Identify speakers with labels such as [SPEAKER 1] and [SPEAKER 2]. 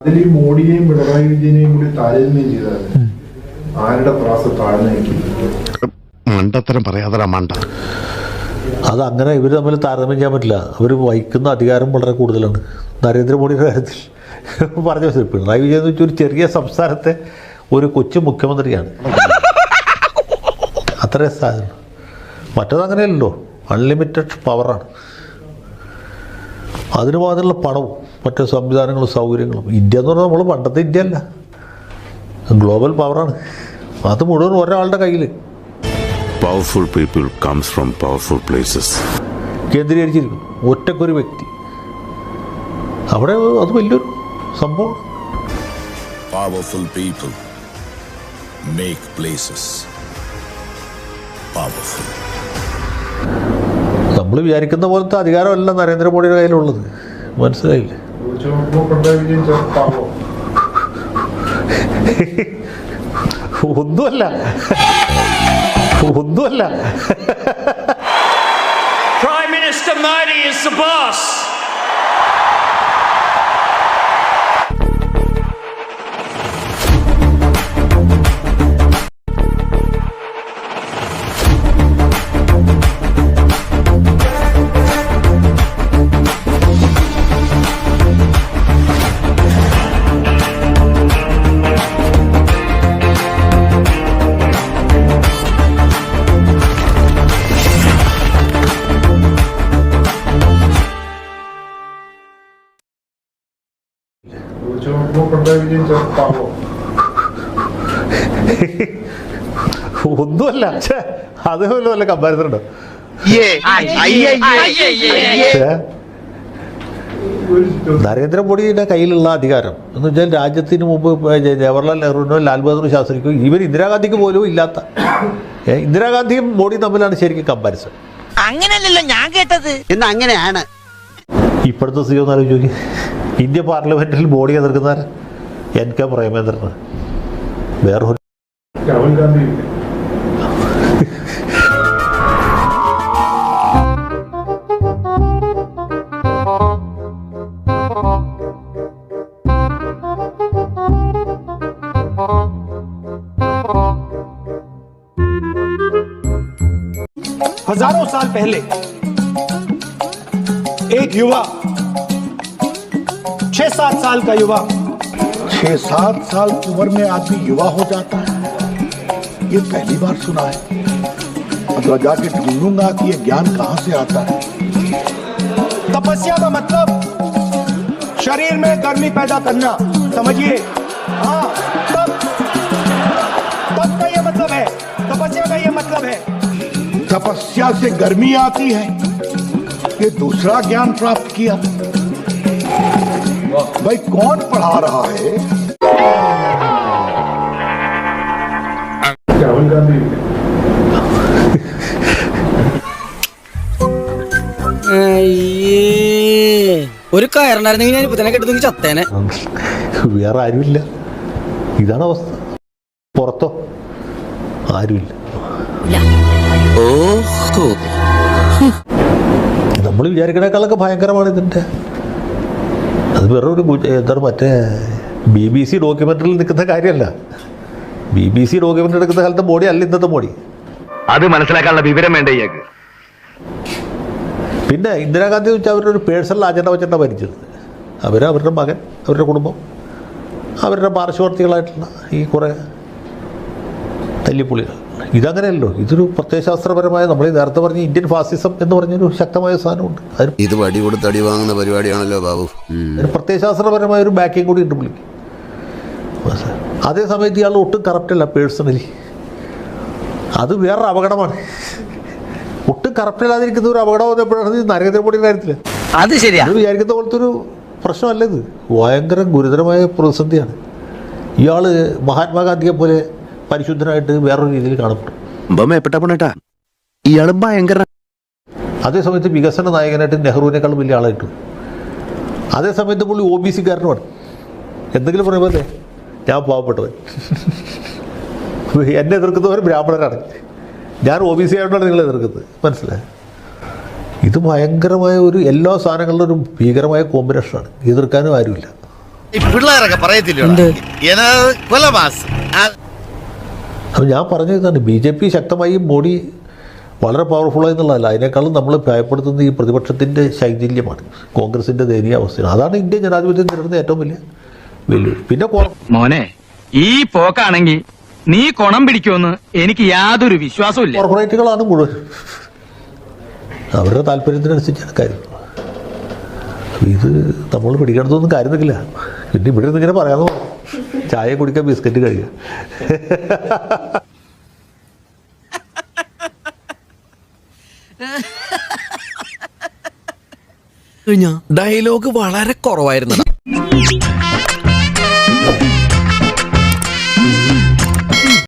[SPEAKER 1] അതിൽ ഈ മോഡിയെയും പിണറായി വിജയനെയും കൂടി താരതമ്യം ചെയ്താൽ ആരുടെ പ്രാസ താഴ്ന്നു
[SPEAKER 2] മണ്ടത്തരം പറയാതെ മണ്ട.
[SPEAKER 3] അത് അങ്ങനെ ഇവർ തമ്മിൽ താരതമ്യം ചെയ്യാൻ പറ്റില്ല. അവർ വഹിക്കുന്ന അധികാരം വളരെ കൂടുതലാണ്. നരേന്ദ്രമോദിയുടെ കാര്യത്തിൽ പറഞ്ഞു വെച്ചത് പിണറായി വിജയൻ എന്ന് വെച്ചാൽ ഒരു ചെറിയ സംസ്ഥാനത്തെ ഒരു കൊച്ചു മുഖ്യമന്ത്രിയാണ്. അത്രേ സാധനം മറ്റത് അങ്ങനെയല്ലല്ലോ. അൺലിമിറ്റഡ് പവറാണ് അതിന് മാത്രമുള്ള പണവും മറ്റു സംവിധാനങ്ങളും സൗകര്യങ്ങളും. ഇന്ത്യ എന്ന് പറഞ്ഞാൽ നമ്മൾ പണ്ടത്തെ ഇന്ത്യ അല്ല. ഗ്ലോബൽ പവറാണ് അത് മുഴുവൻ ഒരാളുടെ കയ്യിൽ
[SPEAKER 4] powerful people comes from powerful places
[SPEAKER 3] കേന്ദ്രീകരിച്ചിരിക്കും ഒറ്റക്കൊരു വ്യക്തി. അവിടെ അത് വലിയൊരു സംഭവം
[SPEAKER 5] powerful people make places powerful.
[SPEAKER 3] നമ്മൾ വിചാരിക്കുന്ന പോലത്തെ അധികാരമല്ല നരേന്ദ്രമോദിയുടെ കയ്യിലുള്ളത്. മനസ്സിലായില്ലേ? ഒന്നുമല്ല. ഒന്നുമല്ല.
[SPEAKER 6] Prime Minister Modi is the.
[SPEAKER 3] ഒന്നുമല്ല. അതേപോലെ വല്ല കമ്പാരിസൺ ഉണ്ടോ?
[SPEAKER 1] സിറ്റുവേഷൻ
[SPEAKER 3] നരേന്ദ്രമോദിയുടെ കയ്യിലുള്ള അധികാരം എന്ന് വെച്ചാൽ രാജ്യത്തിന് മുമ്പ് ജവഹർലാൽ നെഹ്റുവിനോ ലാൽ ബഹദൂർ ശാസ്ത്രിക്കോ ഇവർ ഇന്ദിരാഗാന്ധിക്ക് പോലും ഇല്ലാത്ത. ഇന്ദിരാഗാന്ധിയും മോഡിയും തമ്മിലാണ് ശരിക്കും കമ്പാരിസൺ
[SPEAKER 7] അങ്ങനെയല്ലല്ലോ ഞാൻ കേട്ടത്.
[SPEAKER 8] എന്ന് അങ്ങനെയാണ്.
[SPEAKER 3] ഇപ്പോഴത്തെ സ്ഥിതി ഒന്ന് ആലോചിച്ച് നോക്കി. ഇന്ത്യ പാർലമെന്റിൽ മോഡി എതിർക്കുന്ന എൻ കെ പ്രേമേന്ദ്രന് വേറെ ഒരു
[SPEAKER 1] രാഹുൽ ഗാന്ധി ഇല്ലേ?
[SPEAKER 9] हजारों साल पहले एक युवा छह सात साल का युवा।
[SPEAKER 10] छह सात साल की उम्र में आदमी युवा हो जाता है। ये पहली बार सुना है। अब जाके ढूंढूँगा कि ये ज्ञान कहाँ से आता है।
[SPEAKER 9] तपस्या का मतलब शरीर में गर्मी पैदा करना समझिए? हाँ तब तब का ये मतलब है। तपस्या का ये मतलब है।
[SPEAKER 10] तपस्या से गर्मी आती है। ये दूसरा ज्ञान प्राप्त किया। भाई कौन पढ़ा रहा है
[SPEAKER 1] രാഹുൽ ഗാന്ധി ഇല്ലേ?
[SPEAKER 7] ഒരു കയറുണ്ടായിരുന്നെങ്കിൽ ഞാൻ ഇപ്പൊ തന്നെ കെട്ടുന്നെങ്കിൽ ചത്തേനെ
[SPEAKER 3] വേറെ ആരുമില്ല ഇതാണ് അവസ്ഥ പുറത്തോ ആരുമില്ല നമ്മൾ വിചാരിക്കണേക്കാളൊക്കെ ഭയങ്കരമാണ് ഇതിൻ്റെ അത് വേറൊരു ഒരു എന്താണ് മറ്റേ ബി ബി സി ഡോക്യുമെന്ററിൽ നിൽക്കുന്ന കാര്യമല്ല. ബി ബി സി ഡോക്യുമെന്ററി എടുക്കുന്ന കാലത്തെ മോഡി അല്ല ഇന്നത്തെ മോഡി
[SPEAKER 2] അത് മനസ്സിലാക്കാനുള്ള വിവരം വേണ്ട ഇയാൾക്ക്?
[SPEAKER 3] പിന്നെ ഇന്ദിരാഗാന്ധി വെച്ചാൽ അവരുടെ ഒരു പേഴ്സണൽ അജണ്ട വെച്ചിട്ടാണ് ഭരിച്ചത്. അവർ അവരുടെ മകൻ അവരുടെ കുടുംബം അവരുടെ പാർശ്വവർത്തികളായിട്ടുള്ള ഈ കുറേ തല്ലിപ്പുള്ളികൾ ഇതങ്ങനെയല്ലോ. ഇതൊരു പ്രത്യയശാസ്ത്രപരമായ നമ്മൾ ഈ നേരത്തെ പറഞ്ഞ ഇന്ത്യൻ ഫാസിസം എന്ന് പറഞ്ഞൊരു ശക്തമായ സാധനമുണ്ട്. അതിന്
[SPEAKER 5] ഇത് വടി കൊടുത്ത് അടി വാങ്ങുന്ന പരിപാടിയാണല്ലോ ബാബു.
[SPEAKER 3] അതിന് പ്രത്യയശാസ്ത്രപരമായ ഒരു ബാക്കിങ് കൂടി ഉണ്ട് പുള്ളിക്ക്. അതേസമയത്ത് ഇയാൾ ഒട്ടും കറപ്റ്റല്ല പേഴ്സണലി അത് വേറൊരു അപകടമാണ്. ഒട്ടും കറപ്റ്റല്ലാതിരിക്കുന്ന ഒരു അപകടം വന്നപ്പോഴാണ് ഈ നരേന്ദ്രമോദിയുടെ കാര്യത്തിൽ
[SPEAKER 7] അത് ശരിയാ.
[SPEAKER 3] അത് വിചാരിക്കുന്ന പോലത്തെ ഒരു പ്രശ്നമല്ല ഇത്. ഭയങ്കര ഗുരുതരമായ പ്രതിസന്ധിയാണ്. ഇയാൾ മഹാത്മാഗാന്ധിയെ പോലെ പരിശുദ്ധനായിട്ട് വേറൊരു രീതിയിൽ കാണപ്പെടും.
[SPEAKER 2] അതേസമയത്ത് ഭയങ്കര
[SPEAKER 3] അതേ സമയത്ത് വികസന നായകനായിട്ട് നെഹ്റുവിനേക്കാളും വലിയ ആളായിട്ടു. അതേ സമയത്ത് പുള്ളി ഒ ബി സിക്കാരനുമാണ് എന്തെങ്കിലും പറയുമ്പോൾ അല്ലേ ഞാൻ പാവപ്പെട്ടവൻ. എന്നെ എതിർക്കുന്നവർ ബ്രാഹ്മണരാണ്. ഞാൻ ഒ ബി സി ആയിട്ടാണ് നിങ്ങൾ എതിർക്കുന്നത്. മനസ്സിലായി? ഇത് ഭയങ്കരമായ ഒരു എല്ലാ സാധനങ്ങളുടെ ഒരു ഭീകരമായ കോമ്പിനേഷനാണ്. എതിർക്കാനും ആരുമില്ല.
[SPEAKER 2] പിള്ളേരൊക്കെ പറയത്തില്ല
[SPEAKER 3] അപ്പോൾ ഞാൻ പറഞ്ഞത് തന്നെ ബി ജെ പി ശക്തമായി മോഡി വളരെ പവർഫുള്ളായി എന്നുള്ളതല്ല അതിനേക്കാളും നമ്മൾ ഭയപ്പെടുത്തുന്ന ഈ പ്രതിപക്ഷത്തിന്റെ ശൈഥില്യമാണ്. കോൺഗ്രസിന്റെ ദയനീയ അവസ്ഥയാണ്. അതാണ് ഇന്ത്യൻ ജനാധിപത്യം നേരിടുന്ന ഏറ്റവും വലിയ വെല്ലുവിളി. പിന്നെ
[SPEAKER 6] മോനെ ഈ പോക്കാണെങ്കിൽ നീ കൊണം പിടിക്കുമെന്ന് എനിക്ക് യാതൊരു വിശ്വാസവും ഇല്ല.
[SPEAKER 3] കോർപ്പറേറ്റുകളാണ് മുഴുവൻ. അവരുടെ താല്പര്യത്തിനനുസരിച്ചാണ് കാര്യം. ഇത് നമ്മൾ പിടിക്കണതൊന്നും കാര്യം നിൽക്കില്ല പിന്നെ ഇവിടെ നിന്ന് ഇങ്ങനെ പറയാമെന്ന് പറഞ്ഞു. ചായ കുടിക്കാൻ ബിസ്ക്കറ്റ് കഴിക്കുക
[SPEAKER 7] ഡയലോഗ് വളരെ കുറവായിരുന്നു.